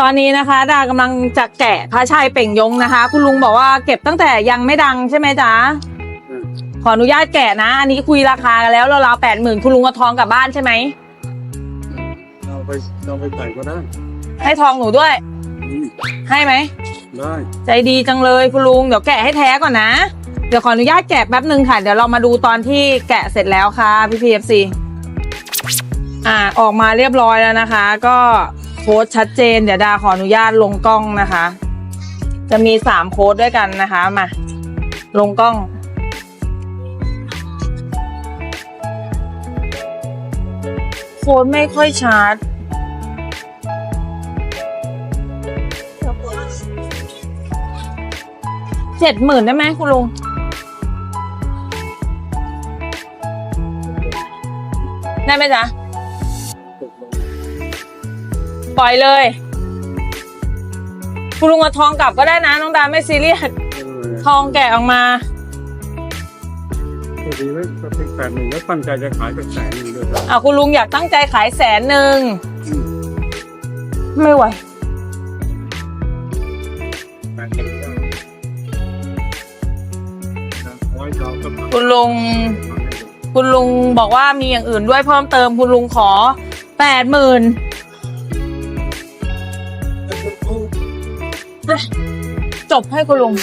ตอนนี้นะคะ ดากำลังจะแกะพระชัยเป่งยงนะคะ คุณลุงบอกว่าเก็บตั้งแต่ยังไม่ดังใช่ไหมจ๊ะอืมขออนุญาตแกะนะ อันนี้คุยราคากันแล้วเราๆแปดหมื่นคุณลุงเอาทองกลับบ้านใช่ไหมเราไปเราไปใส่ก็ได้ให้ทองหนูด้วยอืมให้ไหมได้ ใจดีจังเลยคุณลุงเดี๋ยวแกะให้แท้ก่อนนะ เดี๋ยวขออนุญาตแกะแป๊บหนึ่งค่ะ เดี๋ยวเรามาดูตอนที่แกะเสร็จแล้วค่ะพี่พีเอฟซีอ่าออกมาเรียบร้อยแล้วนะคะ ก็โค้ดชัดเจน เดี๋ยวดาขออนุญาตลงกล้องนะคะ จะมีสามโค้ดด้วยกันนะคะมาลงกล้อง โค้ดไม่ค่อยชัดเจ็ดหมื่นได้ไหมคุณลุงได้ไหมจ๊ะ ปล่อยเลยคุณลุงเอาทองกลับก็ได้นะน้องดาไม่ซีเรียสเออทองแกะออกมาพอดีว่าก็เป็นแปดหนึ่งแล้วตั้งใจจะขายเป็นแสนหนึ่งด้วยครับอะคุณลุงอยากตั้งใจขายแสนหนึ่งอืมไม่ไหวแปดหนึ่งก็ร้อยเราก็มาคุณลุง คุณลุงบอกว่ามีอย่างอื่นด้วยเพิ่มเติมคุณลุงขอแปดหมื่น จบให้คุณลุง